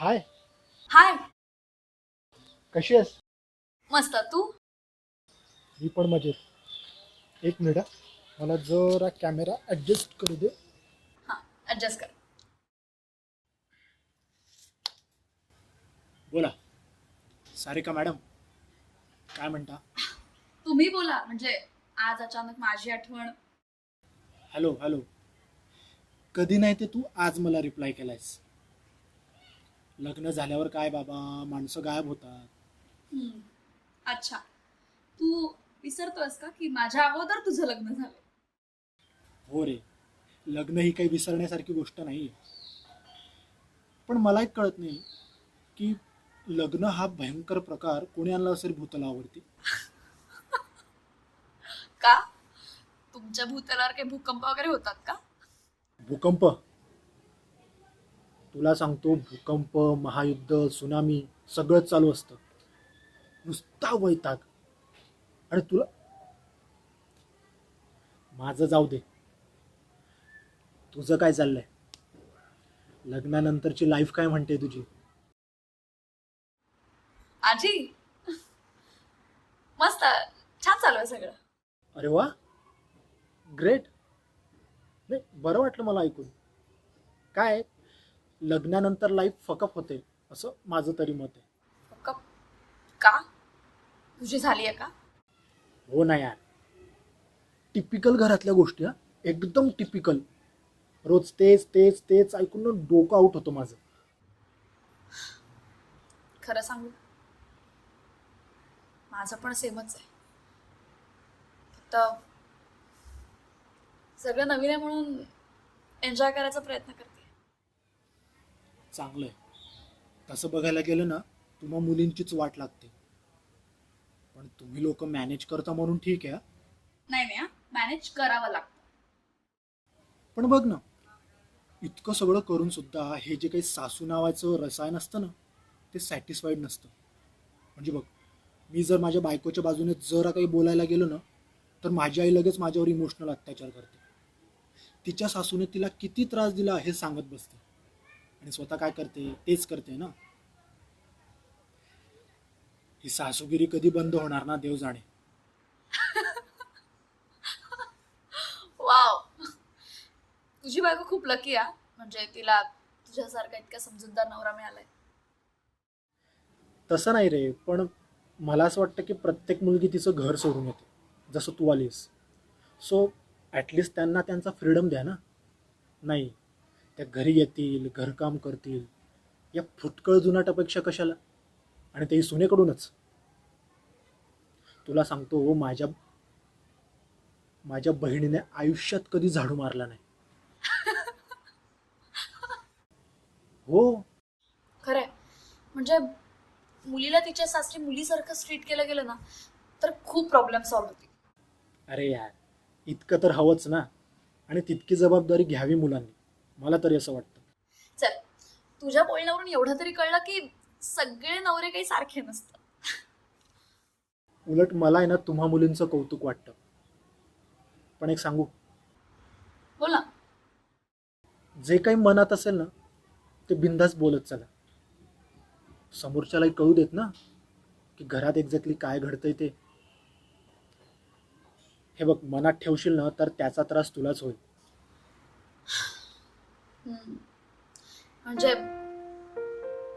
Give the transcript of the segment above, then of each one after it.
हाय. हाय. कशी आहेस? मस्त. तू? मी पण मजेत. एक मिनिट हा. मला जरा कॅमेरा ॲडजस्ट करू दे. हां ॲडजस्ट कर. बोला. सारिका मॅडम काय म्हणता? तुम्ही बोला. म्हणजे आज अचानक माझी आठवण. Hello hello. कधी नाही ते तू आज मला रिप्लाय केलायस. लग्न झाल्यावर काय बाबा? माणसं गायब होतात. हम्म, अच्छा. तू विसरतोयस का की माझ्या अगोदर तुझं लग्न झालं? हो रे. लग्न ही काही विसरण्यासारखी गोष्ट नाही. पण मला एक कळत नाही की लग्न हा भयंकर प्रकार कोणी आणला असेल भूतलावरती? का? तुमच्या भूतलावर काही भूकंप वगैरे होतात का? भूकंप? तुला सांगतो भूकंप महायुद्ध सुनामी सगळं चालू असतं. नुसता वैताग. आणि तुला माझं जाऊ दे. तुझं काय चाललंय? लग्नानंतरची लाईफ काय म्हणते तुझी? आजी मस्त. छान चालू आहे सगळं. अरे वा. ग्रेट नाही बरं वाटलं मला ऐकून. काय? लग्नानंतर लाईफ फकअप होते असं माझं तरी मत आहे. का का? तुझी झाली आहे का? हो ना यार. टिपिकल घरातल्या गोष्टी हा. एकदम टिपिकल रोज तेच तेच तेच ऐकून ना डोकं आउट होतं माझं. खरं सांगू? माझं पण सेमच आहे. फक्त सगळं नवीन आहे म्हणून एन्जॉय करायचा प्रयत्न करते. चांगलं आहे तसं बघायला गेलं ना तुम्हा मुलींचीच वाट लागते. पण तुम्ही लोक मॅनेज करता म्हणून ठीक आहे. नाही नाही मॅनेज करावं लागतं. पण बघ ना इतकं सगळं करून सुद्धा हे जे काही सासू नावाचं रसायन असतं ना ते सॅटिस्फाईड नसतं. म्हणजे बघ मी जर माझ्या बायकोच्या बाजूने जरा काही बोलायला गेलो ना तर माझी आई लगेच माझ्यावर इमोशनल अत्याचार करते. तिच्या सासूने तिला किती त्रास दिला हे सांगत बसते. आणि स्वतः काय करते? तेच करते ना. ही सासूगिरी कधी बंद होणार ना देव जाणे. वाव. तुझी बायको खूप लकी आहे म्हणजे तिला तुझ्यासारखा इतका समजूतदार नवरा मिळालाय. तसं नाही रे पण मला असं वाटतं की प्रत्येक मुलगी तिचं घर सोडून येते जसं तू आलीस. सो ॲटलिस्ट त्यांना त्यांचा फ्रीडम द्या ना. नाही त्या घरी येतील घरकाम करतील. या फुटकळ जुनाटापेक्षा कशाला? आणि तेही सुनेकडूनच. तुला सांगतो माझ्या माझ्या बहिणीने आयुष्यात कधी झाडू मारला नाही. हो. खरंय. म्हणजे मुलीला तिच्या सासरी मुलीसारखं ट्रीट केलं गेलं ना तर खूप प्रॉब्लेम सॉल्व्ह होतील. अरे यार इतकं तर हवंच ना. आणि तितकी जबाबदारी घ्यावी मुलांनी. मला तरी असं वाटतं. चल तुझ्या बोलण्यावरून एवढं तरी कळलं की सगळे नवरे काही सारखे नसतात. उलट मला आहे ना तुम्हा मुलींचं कौतुक वाटतं. पण एक सांगू? बोल. ना जे काही मनात असेल ना ते बिंदास बोलत चला. समोरच्यालाही कळू देत ना की घरात एक्झॅक्टली काय घडतंय ते. हे बघ मनात ठेवशील ना तर त्याचा त्रास तुलाच होईल. म्हणजे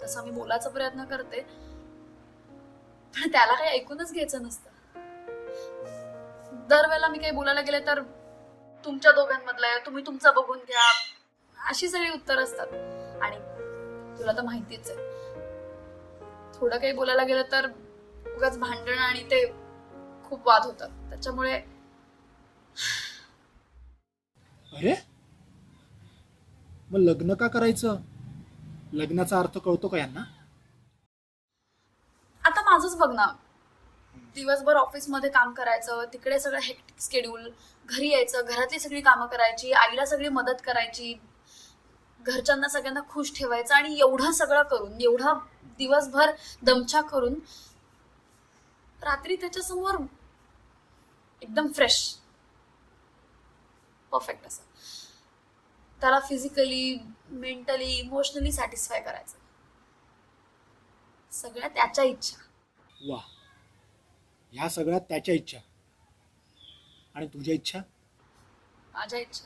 तसा मी बोलायचा प्रयत्न करते. पण त्याला काही ऐकूनच घ्यायचं नसतं. दरवेळेला मी काही बोलायला गेले तर तुमच्या दोघांमधलं आहे तुम्ही तुमचं बघून घ्या. अशी सगळी उत्तर असतात. आणि तुला तर माहितीच आहे. थोडं काही बोलायला गेलं तर उगाच भांडण आणि ते खूप वाद होतात. त्याच्यामुळे अरे? मग लग्न का करायचं? लग्नाचा अर्थ कळतो का यांना? आता माझंच बघ ना. दिवसभर ऑफिसमध्ये काम करायचं तिकडे सगळं हेक्टिक स्केड्यूल घरी यायचं घरातली सगळी कामं करायची आईला सगळी मदत करायची घरच्यांना सगळ्यांना खुश ठेवायचं आणि एवढं सगळं करून एवढा दिवसभर दमछा करून रात्री त्याच्यासमोर एकदम फ्रेश परफेक्ट असं. त्याला फिजिकली मेंटली इमोशनली सॅटिस्फाय करायचं. सगळ्या त्याच्या इच्छा. वा. ह्या सगळ्यात त्याच्या इच्छा. आणि तुझ्या इच्छा? माझ्या इच्छा.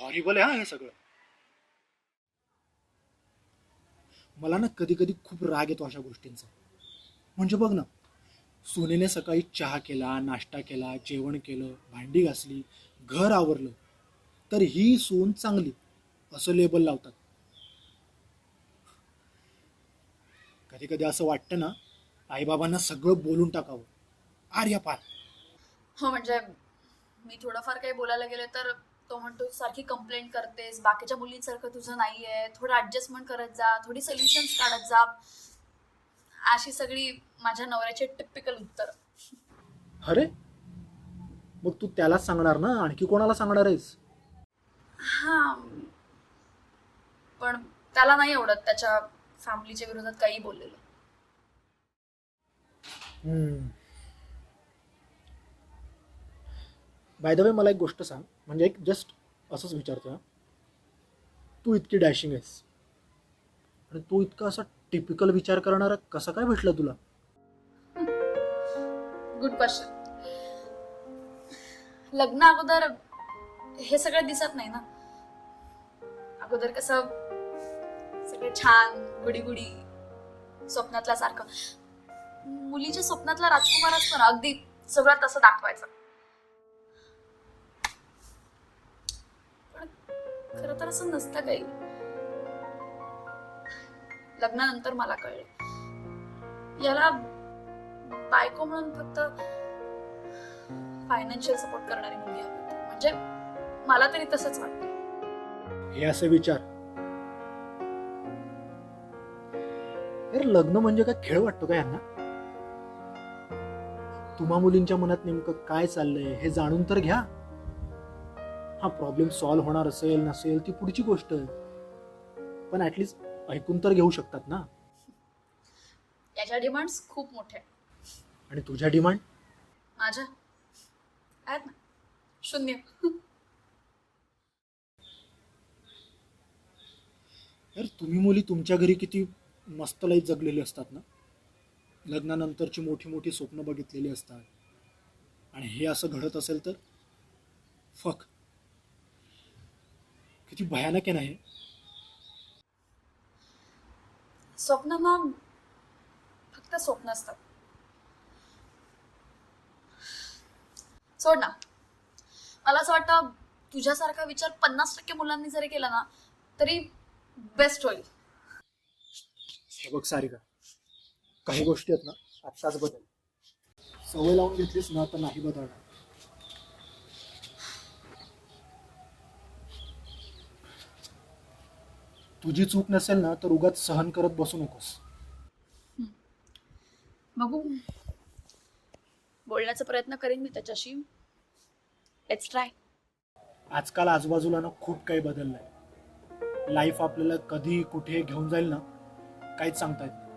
हॉरिबल आहे हा हे सगळं. मला ना कधी कधी खूप राग येतो अशा गोष्टींचा. म्हणजे बघ ना सोनेने सकाळी चहा केला नाश्ता केला जेवण केलं भांडी घासली घर आवरलं तर ही सून चांगली असं लेबल लावतात. कधी कधी असं वाटतं ना आईबाबांना सगळं बोलून टाकावं. आर्या पार हो म्हणजे मी थोडंफार काही बोलायला गेले तर तो म्हणतो सारखी कंप्लेंट करतेस बाकीच्या मुलींसारखं तुझं नाहीये थोडं ऍडजस्टमेंट करत जा थोडी सोल्युशन्स काढत जा. अशी सगळी माझ्या नवऱ्याचे टिपिकल उत्तर. अरे! मग तू त्यालाच सांगणार ना? आणखी कोणाला सांगणार आहेस? हा. पण त्याला नाही आवडत. त्याच्या फॅमिलीच्या विरोधात काही बोललेलं. बाय द वे मला एक गोष्ट सांग. म्हणजे एक जस्ट असंच विचारतो. तू इतकी डॅशिंग आहेस. आणि तू इतका असा टिपिकल विचार करणारा कसा काय भेटला तुला? गुड क्वेश्चन लग्न अगोदर हे सगळं दिसत नाही ना. अगोदर कसं सगळे छान गुडी गुडी स्वप्नातल्या सारखं. मुलीच्या स्वप्नातला राजकुमार असतो ना अगदी सगळं तसं दाखवायचं. पण खर तर असं नसतं काही. लग्नानंतर मला कळले. याला बायको म्हणून फक्त फायनान्शियल सपोर्ट करणारी मुलगी हवी. म्हणजे मला तरी तसंच वाटतं. हे असे विचार. यार लग्न म्हणजे काय? खेळ वाटतो का यांना? तुम्हा मुलींच्या मनात नेमकं काय चाललंय हे जाणून तर घ्या. हा प्रॉब्लेम सॉल्व्ह होणार असेल नसेल ती पुढची गोष्ट आहे. पण ऍटलिस्ट ऐकून तर घेऊ शकतात ना. याच्या डिमांड्स खूप मोठे आहेत. आणि तुझ्या डिमांड माझ्या? आहेत ना? शून्य. यार तुम्ही मुली तुमच्या घरी किती मस्त लाईफ जगलेली असतात ना? लग्नानंतरची मोठी मोठी स्वप्न बघितलेली असतात. आणि हे असं घडत असेल तर? फक. किती भयानक आहे ना हे? स्वप्न ना फक्त स्वप्न असतात. सोड ना. मला असं वाटतं तुझ्यासारखा विचार पन्नास टक्के मुलांनी जरी केला ना तरी बेस्ट होईल. हे बघ सारिका काही गोष्टी आहेत ना आत्ताच बदल. सवय लावून घेतलीस ना तर नाही बदलणार. तुझी चूक नसेल ना तर उगाच सहन करत बसू नकोस. बघू. बोलण्याचा प्रयत्न करेन मी त्याच्याशी. लेट्स ट्राय आजकाल आजूबाजूला ना खूप काही बदललंय. लाईफ आपल्याला कधी कुठे घेऊन जाईल ना काहीच सांगता येत नाही.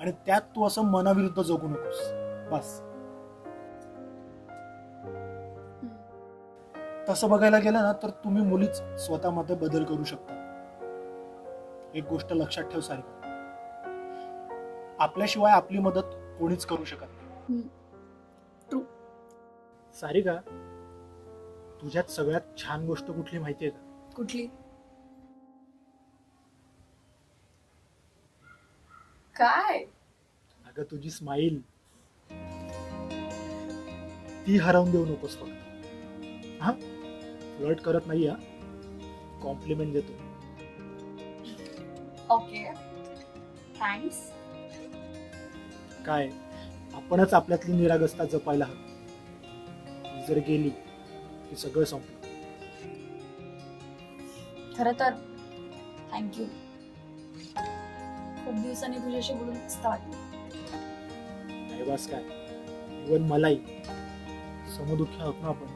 आणि त्यात तू असं मनाविरुद्ध जगू नकोस. बस. तसं बघायला गेलं ना तर तुम्ही मुलीच स्वतःमध्ये बदल करू शकता. एक गोष्ट लक्षात ठेव सारिका. आपल्याशिवाय आपली मदत कोणीच करू शकत नाही. सारिका तुझ्यात सगळ्यात छान गोष्ट कुठली माहितीये का? कुठली? काय? अगं तुझी स्माईल ती हरवून देऊ नकोस फक्त. हा? फ्लर्ट करत नाही हा? कॉम्प्लिमेंट देतो. ओके. थँक्स काय? आपणच आपल्यातली निरागसता जपायला हवी. जर गेली की सगळं संपलं. खरं तर थँक्यू खूप दिवसांनी तुझ्याशी बोलून मस्त वाटलं. नाही बस काय इवन मलाही समदुःखी आहोत ना आपण.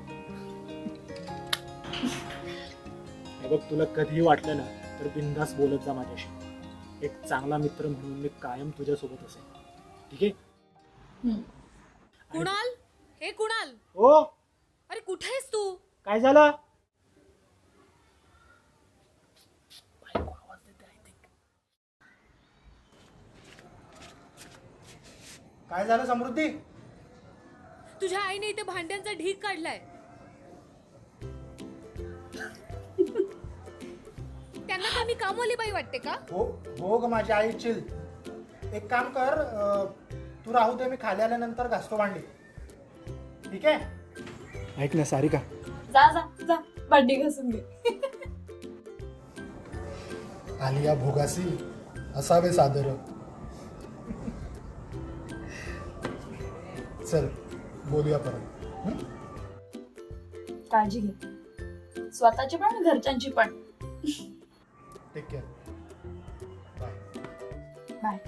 हे बघ तुला कधीही वाटलं ना तर बिंदास बोलत जा माझ्याशी. एक चांगला मित्र म्हणून मी कायम तुझ्यासोबत असेल ठीक आहे? हम्म. कुणाल? हे कुणाल? हो? अरे कुठे आहेस तू? काय झालं? काय झालं समृद्धी? तुझ्या आईने इथे भांड्यांचा ढीक काढलाय. त्यांना कमी मी आली बाई वाटते का? हो हो ग माझी आई चिल. एक काम कर तू राहू दे मी खाली आल्यानंतर घासतो भांडी. ठीक आहे? ऐक ना सारिका. जा जा जा. भांडी घासून घे आलिया भोगासी असावे सादर. चल बोलूया परत. हं? काळजी घे. स्वतःची पण आणि घरच्यांची पण. Take care bye bye